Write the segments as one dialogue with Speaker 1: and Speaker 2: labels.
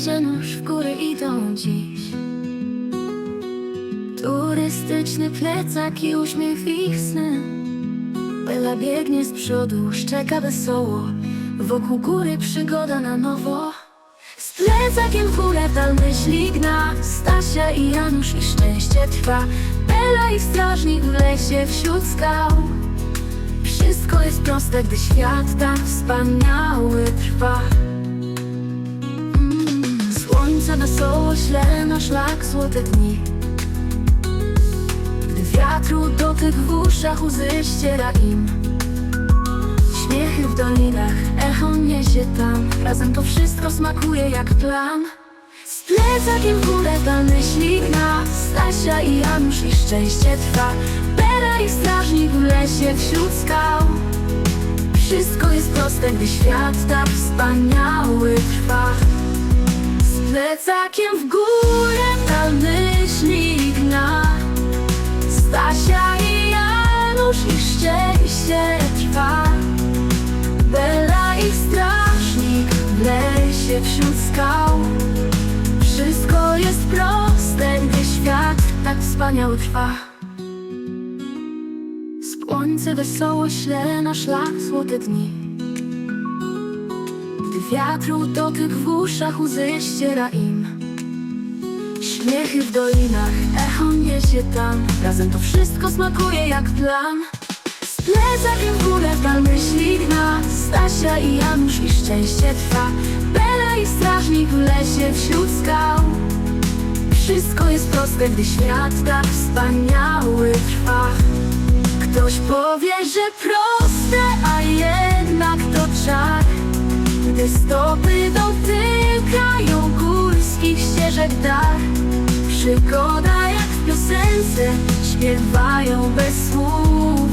Speaker 1: idzie nóż w góry idą dziś. Turystyczny plecak i uśmiech ich sny. Bela biegnie z przodu, szczeka wesoło. Wokół góry przygoda na nowo. Z plecakiem w górę dal myśli gna Stasia i Janusz i szczęście trwa. Bela i strażnik w lesie wśród skał. Wszystko jest proste, gdy świat tak wspaniały trwa szlak złote dni. Gdy wiatru dotyk w uszach łzy ściera im. Śmiechy w dolinach, echo niesie tam. Razem to wszystko smakuje jak plan. Z plecakiem w górę ta myśli gna Stasia i Janusz i szczęście trwa. Bera i strażnik w lesie wśród skał. Wszystko jest proste, gdy świat tak wspaniały plecakiem w górę ta myśli gna Stasia i Janusz i szczęście trwa. Bela i strażnik w lesie wśród skał. Wszystko jest proste, gdy świat tak wspaniały trwa. Słońce wesoło śle na szlak złote dni Wiatru dotyk w uszach łzy ściera im. Śmiechy w dolinach, echo niesie tam. Razem to wszystko smakuje jak plan. Z plecakiem w górę dal myśli gna Stasia i Janusz i szczęście trwa. Bela i strażnik w lesie wśród skał. Wszystko jest proste, gdy świat tak wspaniały trwa. Ktoś powie, że proste, górskich ścieżek dar Przygoda jak w piosence Śpiewają bez słów.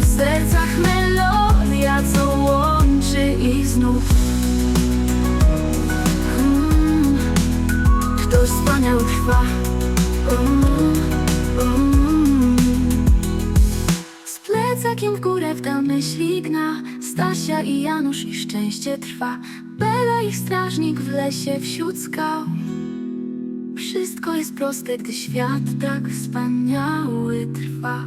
Speaker 1: W sercach melodia, co łączy ich znów. Mm. Ktoś wspaniały trwa. Mm. Z plecakiem w górę w dal myśli Stasia i Janusz i szczęście trwa. Bela ich strażnik w lesie wśród skał Wszystko jest proste, gdy świat tak wspaniały trwa